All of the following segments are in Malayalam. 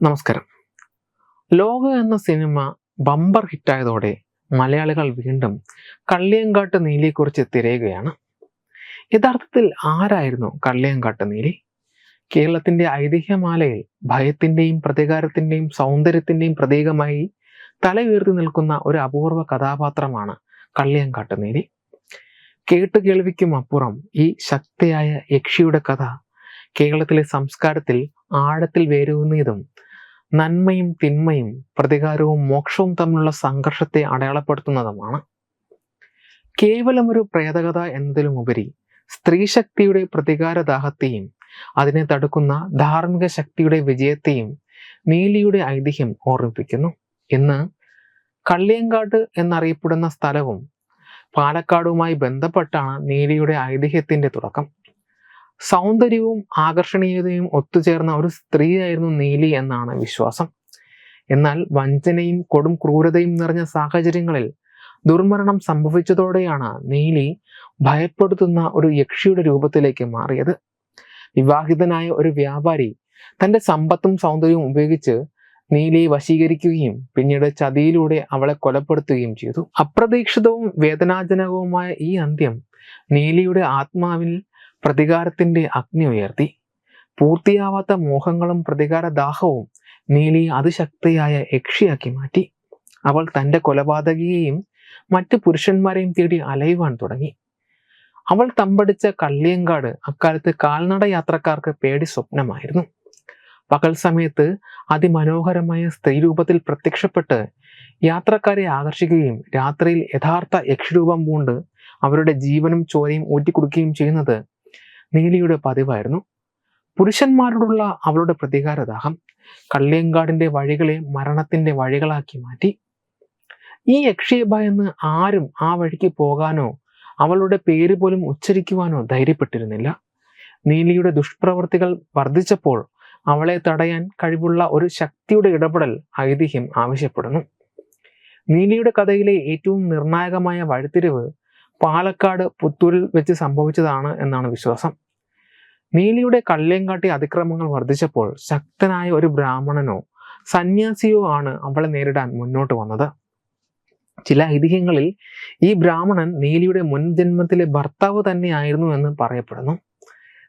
നമസ്കാരം. ലോക എന്ന സിനിമ ബമ്പർ ഹിറ്റായതോടെ മലയാളികൾ വീണ്ടും കള്ളിയങ്കാട്ട് നീലിയെക്കുറിച്ച് തിരയുകയാണ്. യഥാർത്ഥത്തിൽ ആരായിരുന്നു കള്ളിയങ്കാട്ട് നീലി? കേരളത്തിന്റെ ഐതിഹ്യമാലയിൽ ഭയത്തിന്റെയും പ്രതികാരത്തിന്റെയും സൗന്ദര്യത്തിന്റെയും പ്രതീകമായി തല ഉയർത്തി നിൽക്കുന്ന ഒരു അപൂർവ കഥാപാത്രമാണ് കള്ളിയങ്കാട്ട് നീലി. കേട്ടുകേൾവിക്കും അപ്പുറം ഈ ശക്തിയായ യക്ഷിയുടെ കഥ കേരളത്തിലെ സംസ്കാരത്തിൽ ആഴത്തിൽ വേരൂന്നിയതും നന്മയും തിന്മയും പ്രതികാരവും മോക്ഷവും തമ്മിലുള്ള സംഘർഷത്തെ അടയാളപ്പെടുത്തുന്നതുമാണ്. കേവലം ഒരു പ്രേതകഥ എന്നതിലുമുപരി സ്ത്രീശക്തിയുടെ പ്രതികാരദാഹത്തെയും അതിനെ തടുക്കുന്ന ധാർമ്മിക ശക്തിയുടെ വിജയത്തെയും നീലിയുടെ ഐതിഹ്യം ഓർമ്മിപ്പിക്കുന്നു. ഇന്ന് കള്ളിയങ്കാട് എന്നറിയപ്പെടുന്ന സ്ഥലവും പാലക്കാടുമായി ബന്ധപ്പെട്ടാണ് നീലിയുടെ ഐതിഹ്യത്തിന്റെ തുടക്കം. സൗന്ദര്യവും ആകർഷണീയതയും ഒത്തുചേർന്ന ഒരു സ്ത്രീയായിരുന്നു നീലി എന്നാണ് വിശ്വാസം. എന്നാൽ വഞ്ചനയും കൊടും ക്രൂരതയും നിറഞ്ഞ സാഹചര്യങ്ങളിൽ ദുർമരണം സംഭവിച്ചതോടെയാണ് നീലി ഭയപ്പെടുത്തുന്ന ഒരു യക്ഷിയുടെ രൂപത്തിലേക്ക് മാറിയത്. വിവാഹിതനായ ഒരു വ്യാപാരി തന്റെ സമ്പത്തും സൗന്ദര്യവും ഉപയോഗിച്ച് നീലിയെ വശീകരിക്കുകയും പിന്നീട് ചതിയിലൂടെ അവളെ കൊലപ്പെടുത്തുകയും ചെയ്തു. അപ്രതീക്ഷിതവും വേദനാജനകവുമായ ഈ അന്ത്യം നീലിയുടെ ആത്മാവിൽ പ്രതികാരത്തിന്റെ അഗ്നി ഉയർത്തി. പൂർത്തിയാവാത്ത മോഹങ്ങളും പ്രതികാരദാഹവും നീലി അതിശക്തിയായ യക്ഷിയാക്കി മാറ്റി. അവൾ തന്റെ കൊലപാതകിയെയും മറ്റ് പുരുഷന്മാരെയും തേടി അലയുവാൻ തുടങ്ങി. അവൾ തമ്പടിച്ച കള്ളിയങ്കാട് അക്കാലത്ത് കാൽനട യാത്രക്കാർക്ക് പേടി സ്വപ്നമായിരുന്നു. പകൽ സമയത്ത് അതിമനോഹരമായ സ്ത്രീരൂപത്തിൽ പ്രത്യക്ഷപ്പെട്ട് യാത്രക്കാരെ ആകർഷിക്കുകയും രാത്രിയിൽ യഥാർത്ഥ യക്ഷരൂപം പൂണ്ട് അവരുടെ ജീവനും ചോരയും ഊറ്റിക്കൊടുക്കുകയും ചെയ്യുന്നത് നീലിയുടെ പതിവായിരുന്നു. പുരുഷന്മാരോടുള്ള അവളുടെ പ്രതികാരദാഹം കള്ളിയങ്കാടിന്റെ വഴികളെ മരണത്തിന്റെ വഴികളാക്കി മാറ്റി. ഈ യക്ഷിയെ എന്ന് ആരും ആ വഴിക്ക് പോകാനോ അവളുടെ പേര് പോലും ഉച്ചരിക്കുവാനോ ധൈര്യപ്പെട്ടിരുന്നില്ല. നീലിയുടെ ദുഷ്പ്രവൃത്തികൾ വർദ്ധിച്ചപ്പോൾ അവളെ തടയാൻ കഴിവുള്ള ഒരു ശക്തിയുടെ ഇടപെടൽ ഐതിഹ്യം ആവശ്യപ്പെടുന്നു. നീലിയുടെ കഥയിലെ ഏറ്റവും നിർണായകമായ വഴിത്തിരിവ് പാലക്കാട് പുത്തൂരിൽ വെച്ച് സംഭവിച്ചതാണ് എന്നാണ് വിശ്വാസം. നീലിയുടെ കള്ളിയങ്കാട്ടി അതിക്രമങ്ങൾ വർദ്ധിച്ചപ്പോൾ ശക്തനായ ഒരു ബ്രാഹ്മണനോ സന്യാസിയോ ആണ് അവളെ നേരിടാൻ മുന്നോട്ട് വന്നത്. ചില ഐതിഹ്യങ്ങളിൽ ഈ ബ്രാഹ്മണൻ നീലിയുടെ മുൻ ജന്മത്തിലെ ഭർത്താവ് തന്നെയായിരുന്നു എന്ന് പറയപ്പെടുന്നു.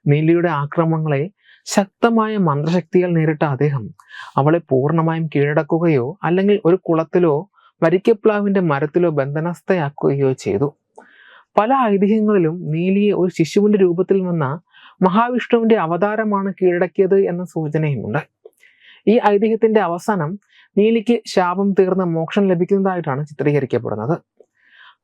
നീലിയുടെ ആക്രമണങ്ങളെ ശക്തമായ മന്ത്രശക്തികൾ നേരിട്ട അദ്ദേഹം അവളെ പൂർണമായും കീഴടക്കുകയോ അല്ലെങ്കിൽ ഒരു കുളത്തിലോ വരിക്കപ്ലാവിന്റെ മരത്തിലോ ബന്ധനസ്ഥയാക്കുകയോ ചെയ്തു. പല ഐതിഹ്യങ്ങളിലും നീലിയെ ഒരു ശിശുവിന്റെ രൂപത്തിൽ വന്ന മഹാവിഷ്ണുവിന്റെ അവതാരമാണ് കീഴടക്കിയത് എന്ന സൂചനയുമുണ്ട്. ഈ ഐതിഹ്യത്തിന്റെ അവസാനം നീലിക്ക് ശാപം തീർന്ന മോക്ഷം ലഭിക്കുന്നതായിട്ടാണ് ചിത്രീകരിക്കപ്പെടുന്നത്.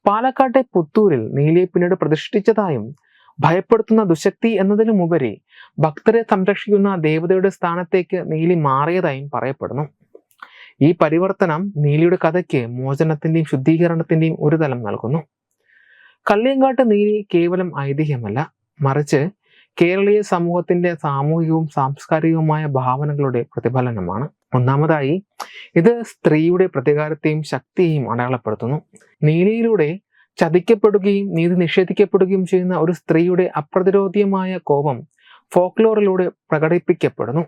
പാലക്കാട്ടെ പുത്തൂരിൽ നീലിയെ പിന്നീട് പ്രതിഷ്ഠിച്ചതായും ഭയപ്പെടുത്തുന്ന ദുശക്തി എന്നതിനുമുപരി ഭക്തരെ സംരക്ഷിക്കുന്ന ദേവതയുടെ സ്ഥാനത്തേക്ക് നീലി മാറിയതായും പറയപ്പെടുന്നു. ഈ പരിവർത്തനം നീലിയുടെ കഥയ്ക്ക് മോചനത്തിന്റെയും ശുദ്ധീകരണത്തിന്റെയും ഒരു തലം നൽകുന്നു. കള്ളിയങ്കാട്ട് നീലി കേവലം ഐതിഹ്യമല്ല. മറിച്ച് കേരളീയ സമൂഹത്തിന്റെ സാമൂഹികവും സാംസ്കാരികവുമായ ഭാവനകളുടെ പ്രതിഫലനമാണ്. ഒന്നാമതായി ഇത് സ്ത്രീയുടെ പ്രതികാരത്തെയും ശക്തിയെയും അടയാളപ്പെടുത്തുന്നു. നീലിയിലൂടെ ചതിക്കപ്പെടുകയും നീതി നിഷേധിക്കപ്പെടുകയും ചെയ്യുന്ന ഒരു സ്ത്രീയുടെ അപ്രതിരോധ്യമായ കോപം ഫോക്ലോറിലൂടെ പ്രകടിപ്പിക്കപ്പെടുന്നു.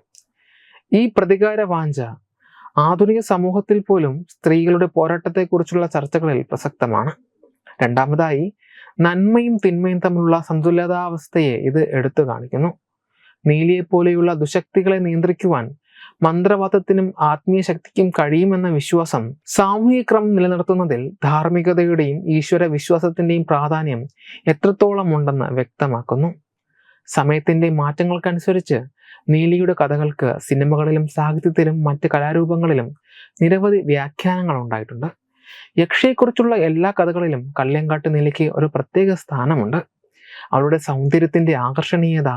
ഈ പ്രതികാര വാഞ്ച ആധുനിക സമൂഹത്തിൽ പോലും സ്ത്രീകളുടെ പോരാട്ടത്തെക്കുറിച്ചുള്ള ചർച്ചകളിൽ പ്രസക്തമാണ്. രണ്ടാമതായി നന്മയും തിന്മയും തമ്മിലുള്ള സന്തുലിതാവസ്ഥയെ ഇത് എടുത്തു കാണിക്കുന്നു. നീലിയെ പോലെയുള്ള ദുശക്തികളെ നിയന്ത്രിക്കുവാൻ മന്ത്രവാദത്തിനും ആത്മീയ ശക്തിക്കും കഴിയുമെന്ന വിശ്വാസം സാമൂഹിക ക്രമം നിലനിർത്തുന്നതിൽ ധാർമ്മികതയുടെയും ഈശ്വര വിശ്വാസത്തിന്റെയും പ്രാധാന്യം എത്രത്തോളം ഉണ്ടെന്ന് വ്യക്തമാക്കുന്നു. സമയത്തിന്റെ മാറ്റങ്ങൾക്കനുസരിച്ച് നീലിയുടെ കഥകൾക്ക് സിനിമകളിലും സാഹിത്യത്തിലും മറ്റ് കലാരൂപങ്ങളിലും നിരവധി വ്യാഖ്യാനങ്ങൾ ഉണ്ടായിട്ടുണ്ട്. യക്ഷയെക്കുറിച്ചുള്ള എല്ലാ കഥകളിലും കള്ളിയങ്കാട്ട് നിലയ്ക്ക് ഒരു പ്രത്യേക സ്ഥാനമുണ്ട്. അവളുടെ സൗന്ദര്യത്തിന്റെ ആകർഷണീയത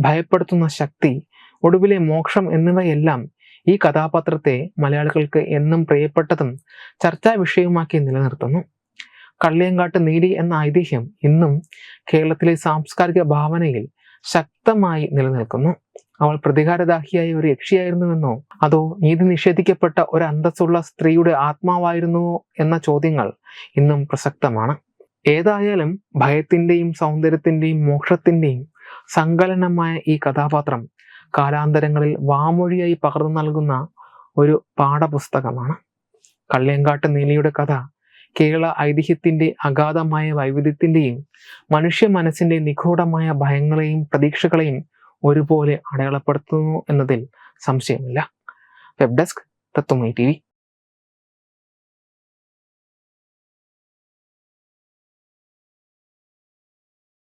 ഭയപ്പെടുത്തുന്ന ശക്തി ഒടുവിലെ മോക്ഷം എന്നിവയെല്ലാം ഈ കഥാപാത്രത്തെ മലയാളികൾക്ക് എന്നും പ്രിയപ്പെട്ടതും ചർച്ചാ വിഷയവുമാക്കി നിലനിർത്തുന്നു. കള്ളിയങ്കാട്ട് നീലി എന്ന ഐതിഹ്യം ഇന്നും കേരളത്തിലെ സാംസ്കാരിക ഭാവനയിൽ ശക്തമായി നിലനിൽക്കുന്നു. അവൾ പ്രതികാരദാഹിയായ ഒരു യക്ഷിയായിരുന്നുവെന്നോ? അതോ നീതി നിഷേധിക്കപ്പെട്ട ഒരു അന്തസ്സുള്ള സ്ത്രീയുടെ ആത്മാവായിരുന്നുവോ എന്ന ചോദ്യങ്ങൾ ഇന്നും പ്രസക്തമാണ്. ഏതായാലും ഭയത്തിന്റെയും സൗന്ദര്യത്തിന്റെയും മോക്ഷത്തിന്റെയും സങ്കലനമായ ഈ കഥാപാത്രം കാലാന്തരങ്ങളിൽ വാമൊഴിയായി പകർന്നു നൽകുന്ന ഒരു പാഠപുസ്തകമാണ്. കള്ളിയങ്കാട്ട് നീലിയുടെ കഥ കേരള ഐതിഹ്യത്തിന്റെ അഗാധമായ വൈവിധ്യത്തിന്റെയും മനുഷ്യ മനസ്സിന്റെ നിഗൂഢമായ ഭയങ്ങളെയും പ്രതീക്ഷകളെയും ഒരുപോലെ അടയാളപ്പെടുത്തുന്നു എന്നതിൽ സംശയമില്ല. വെബ് ഡെസ്ക് തത്വമൈ ടി